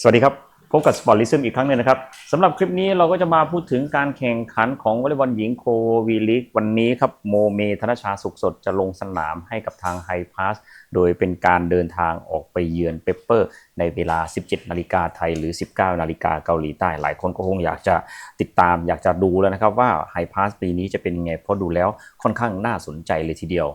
สวัสดีครับพบกับ Sport Lism อีกครั้งหนึ่งนะครับสำหรับคลิปนี้เราก็จะมาพูดถึงการแข่งขันของวอลเลย์บอลหญิงโควีลีกวันนี้ครับโมเมธนชาสุขสดจะลงสนามให้กับทางไฮพาสโดยเป็นการเดินทางออกไปเยือนเปปเปอร์ ในเวลา 17 นาฬิกาไทยหรือ 19 นาฬิกาเกาหลีใต้ หลายคนก็คงอยากจะติดตามอยากจะดูแล้วนะครับว่าไฮพาสปีนี้จะเป็นยังไงเพราะดูแล้วค่อนข้างน่าสนใจเลยทีเดียว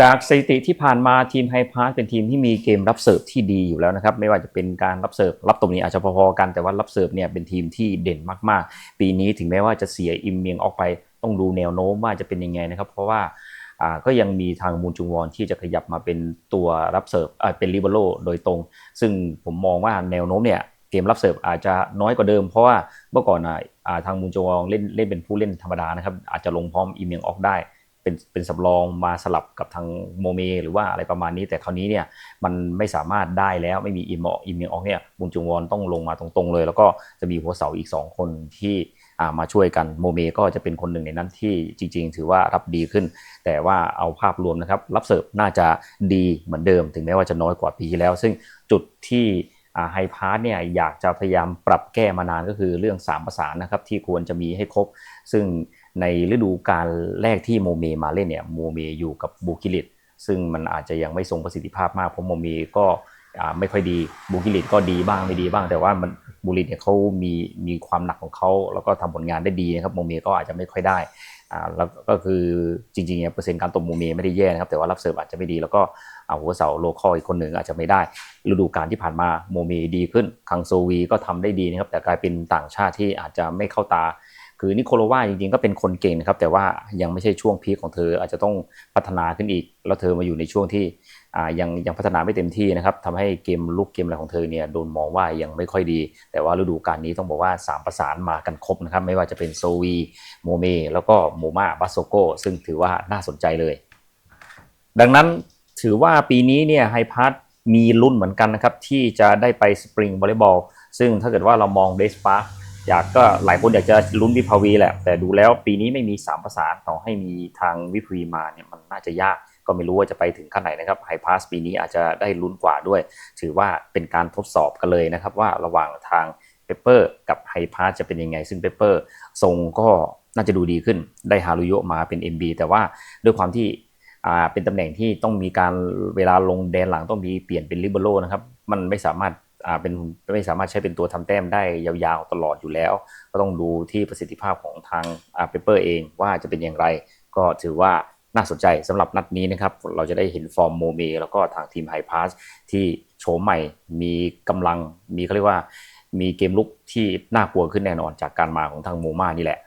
จากสถิติที่ผ่านมาทีมไฮพาร์เป็นทีมที่มีเกมรับเสิร์ฟที่ดีอยู่แล้วนะครับ ไม่ว่าจะเป็นการรับเสิร์ฟรับตรงนี้อาจจะพอๆกันแต่ว่ารับเสิร์ฟเนี่ยเป็นทีมที่เด่นมากๆ ปีนี้ถึงแม้ว่าจะเสียอิมเมียงออกไปต้องดูแนวโน้มว่าจะเป็นยังไงนะครับ เพราะว่าก็ยังมีทางมูนจุงวอนที่จะขยับมาเป็นตัวรับเสิร์ฟเป็นลิเบโรโดยตรง ซึ่งผมมองว่าแนวโน้มเนี่ยเกมรับเสิร์ฟอาจจะน้อยกว่าเดิม เพราะว่าเมื่อก่อนอะทางมูนจุงวอนเล่นเล่นเป็นผู้เล่นธรรมดานะครับอาจจะลงพร้อมอิมเมียงออกได้ เป็นเป็นสำรองมาสลับกับทางโมเม หรือว่าอะไรประมาณนี้ แต่คราวนี้เนี่ยมันไม่สามารถได้แล้วไม่มีอิมออิมเมียงออกเนี่ยบุญจุงวอนต้องลงมาตรงๆเลย แล้วก็จะมีหัวเสาอีก 2 คนที่ามาช่วยกันโมเมก็จะเป็นคนหนึ่งในนั้นที่จริง ๆ ถือว่ารับดีขึ้น แต่ว่าเอาภาพรวมนะครับ รับเสิร์ฟน่าจะดีเหมือนเดิม ถึงแม้ว่าจะน้อยกว่าปีที่แล้ว ซึ่งจุดที่ไฮพาร์ทเนี่ยอยากจะพยายามปรับแก้มานานก็คือเรื่อง 3 ประสานนะครับที่ควรจะมีให้ครบ ซึ่ง ในฤดูกาลแรกที่โมเมมาเล่นเนี่ยโมเมอยู่กับบูกิลิตซึ่งมันอาจจะยังไม่ทรงประสิทธิภาพมากเพราะโมเมก็ไม่ค่อยดีบูกิลิตก็ดีบ้างไม่ดีบ้าง แต่ว่ามันบูกิลิตเนี่ยเขามีมีความหนักของเขาแล้วก็ทำผลงานได้ดีนะครับโมเมก็อาจจะไม่ค่อยได้อ่าแล้วก็คือจริงๆเนี่ยเปอร์เซ็นต์การตบโมเมไม่ได้แย่นะครับแต่ว่ารับเสิร์ฟอาจจะไม่ดีแล้วก็อ่าหัวเสาโลคอลอีกคนหนึ่งอาจจะไม่ได้ ฤดูกาลที่ผ่านมาโมเมดีขึ้นคังโซวีก็ทำได้ดีนะครับแต่กลายเป็นต่างชาติที่อาจจะไม่เข้าตา คือนิโคลวาจริงๆก็เป็นคนเก่งนะครับแต่ว่ายังไม่ใช่ช่วงพีคของเธออาจจะต้องพัฒนาขึ้นอีก แล้วเธอมาอยู่ในช่วงที่ยังยังพัฒนาไม่เต็มที่นะครับทำให้เกมลุกเกมอะไรของเธอเนี่ยโดนมองว่ายังไม่ค่อยดี แต่ว่าฤดูกาลนี้ต้องบอกว่า 3 ประสานมากันครบนะครับไม่ว่าจะเป็นโซวีโมเมแล้วก็โมมาบาโซโกซึ่งถือว่าน่าสนใจเลย ดังนั้นถือว่าปีนี้เนี่ยไฮพาร์ทมีลุ้นเหมือนกันนะครับที่จะได้ไปสปริงวอลเลย์บอลซึ่งถ้าเกิดว่าเรามองเดสปาร์ อยากก็หลายคนอยากจะลุ้นวิภาวีแหละ แต่ดูแล้วปีนี้ไม่มี3ภาษานต่อให้มีทางวิภาวีมาเนี่ยมันน่าจะยากก็ไม่รู้ว่าจะไปถึงขั้นไหนนะครับไฮพาสปีนี้อาจจะได้ลุ้นกว่าด้วย ถือว่าเป็นการทดสอบกันเลยนะครับ ว่าระหว่างทางเปเปอร์กับไฮพาสจะเป็นยังไง ซึ่งเปเปอร์ทรงก็น่าจะดูดีขึ้นได้ฮารุโยมาเป็น MB แต่ว่าด้วยความที่เป็นตำแหน่งที่ต้องมีการเวลาลงแดนหลังต้องมีเปลี่ยนเป็นลิเบโรนะครับมันไม่สามารถ เป็นไม่สามารถใช้เป็นตัวทำแต้มได้ยาวๆตลอดอยู่แล้ว ก็ต้องดูที่ประสิทธิภาพของทางอ่าเปเปอร์เองว่าจะเป็นอย่างไร ก็ถือว่าน่าสนใจสำหรับนัดนี้นะครับ เราจะได้เห็นฟอร์มโมเมแล้วก็ทางทีมไฮพาสที่โฉมใหม่มีกำลังมีเขาเรียกว่ามีเกมลุกที่น่ากลัวขึ้นแน่นอนจากการมาของทางโมมานี่แหละ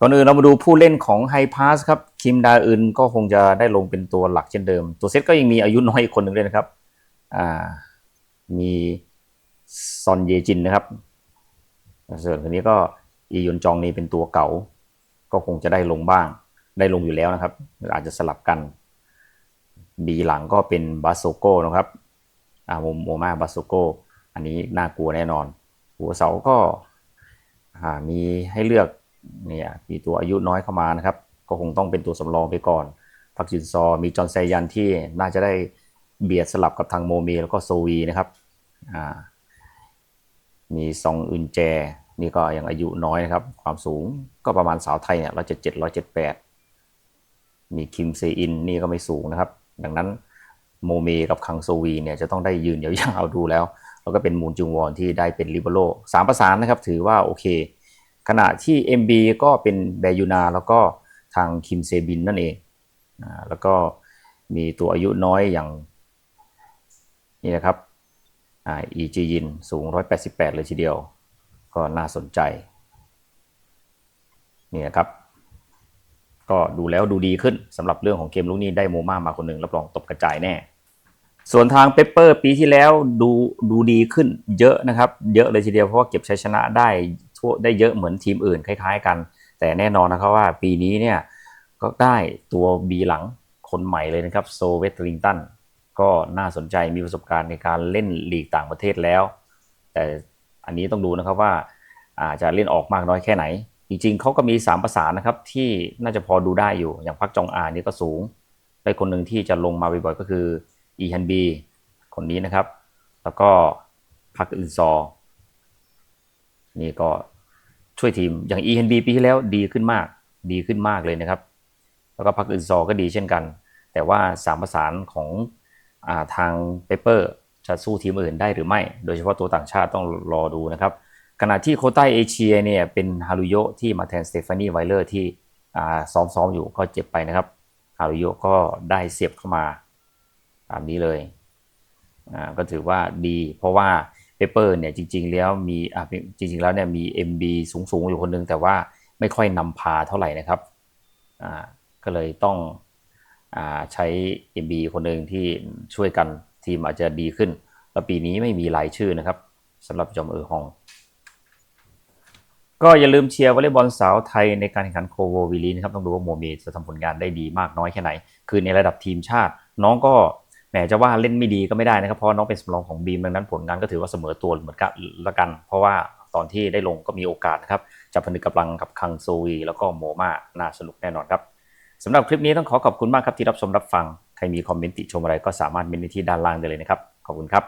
ก่อนอื่นเรามาดูผู้เล่นของไฮพาสครับคิมดาอึนก็คงจะได้ลงเป็นตัวหลักเช่นเดิม ตัวเซตก็ยังมีอายุน้อยอีกคนหนึ่งด้วยนะครับอ่า มีซอนเยจินนะครับ ส่วนคนนี้ก็อียุนจองนี่เป็นตัวเก่า ก็คงจะได้ลงบ้าง ได้ลงอยู่แล้วนะครับ อาจจะสลับกัน บีหลังก็เป็นบาโซโก้นะครับอาโมโมมาบาโซโก้อันนี้น่ากลัวแน่นอน หัวเสาก็มีให้เลือกเนี่ยมีตัวอายุน้อยเข้ามานะครับ ก็คงต้องเป็นตัวสำรองไปก่อนพักจินซอมีจอห์นไซยันที่น่าจะได้เบียดสลับกับทางโมเมแล้วก็โซวีนะครับ มีซองอึนแจ นี่ก็ยังอายุน้อยนะครับ ความสูงก็ประมาณสาวไทยเนี่ยร้อยเจ็ดเจ็ดร้อยเจ็ดแปดมีคิมเซอินนี่ก็ไม่สูงนะครับ ดังนั้นโมเมกับคังโซวีเนี่ยจะต้องได้ยืนยาวๆดูแล้ว แล้วก็เป็นมูนจุงวอนที่ได้เป็นลิเบโรสามประสานนะครับ ถือว่าโอเค ขณะที่ MB ก็เป็นแบยูนาแล้วก็ทางคิมเซบินนั่นเองอแล้วก็มีตัวอายุน้อยอย่างนี่นะครับ อ่าอีจียินสูง 188 เลยทีเดียว ก็น่าสนใจนี่นะครับ ก็ดูแล้วดูดีขึ้นสำหรับเรื่องของเกมลูกนี้ได้โมมามาคนหนึ่งรับรองตบกระจายแน่ ส่วนทางเปเปอร์ปีที่แล้วดูดูดีขึ้นเยอะนะครับ เยอะเลยทีเดียวเพราะว่าเก็บชัยชนะได้ทั่วได้เยอะเหมือนทีมอื่นคล้าย ๆ กัน แต่แน่นอนนะครับว่าปีนี้เนี่ยก็ได้ตัวบีหลังคนใหม่เลยนะครับโซเวตลิงตัน ก็น่าสนใจมีประสบการณ์ในการเล่นลีกต่างประเทศแล้ว แต่อันนี้ต้องดูนะครับว่าอาจจะเล่นออกมากน้อยแค่ไหน จริงๆเขาก็มี3ประสานะครับที่น่าจะพอดูได้อยู่อย่างพักจองอานี่ก็สูงได้คนหนึ่งที่จะลงมาบ่อยๆก็คืออีฮันบีคนนี้นะครับ แล้วก็พักอื่นซอ นี่ก็ช่วยทีมอย่าง ENB ปีที่แล้วดีขึ้นมากดีขึ้นมากเลยนะครับ แล้วก็พักอื่นซอก็ดีเช่นกัน แต่ว่าสามประสานของ ทางเปเปอร์จะสู้ทีมอื่นได้หรือไม่ โดยเฉพาะตัวต่างชาติต้องรอดูนะครับ ขณะที่โคต้าเอเชียเนี่ยเป็นฮารุโยะที่มาแทนสเตฟานีไวเลอร์ที่ซ้อมๆอยู่ก็เจ็บไปนะครับ ฮารุโยะก็ได้เสียบเข้ามาตามนี้เลย ก็ถือว่าดีเพราะว่าเปเปอร์เนี่ยจริง ๆ แล้วมีจริงๆแล้วเนี่ยมี MB สูงๆอยู่คนหนึงแต่ว่าไม่ค่อยนำพาเท่าไหร่นะครับก็เลยต้อง ใช้ MB คนหนึ่งที่ช่วยกันทีมอาจจะดีขึ้น แล้วปีนี้ไม่มีรายชื่อนะครับสำหรับจอมเออฮอง ก็อย่าลืมเชียร์วอลเลย์บอลสาวไทยในการแข่งขันโคโววีลีนะครับ ต้องดูว่าโมเมจะทำผลงานได้ดีมากน้อยแค่ไหน คือในระดับทีมชาติ น้องก็แหมจะว่าเล่นไม่ดีก็ไม่ได้นะครับ เพราะน้องเป็นสำรองของบีมดังนั้นผลงานก็ถือว่าเสมอตัวเหมือนกันละกัน เพราะว่าตอนที่ได้ลงก็มีโอกาสครับจะผนึกกำลังกับคังโซวีแล้วก็โมมาน่าสนุกแน่นอนครับ สำหรับคลิปนี้ต้องขอขอบคุณมากครับที่รับชมรับฟัง ใครมีคอมเมนต์ติชมอะไรก็สามารถเมนต์ที่ด้านล่างได้เลยนะครับ ขอบคุณครับ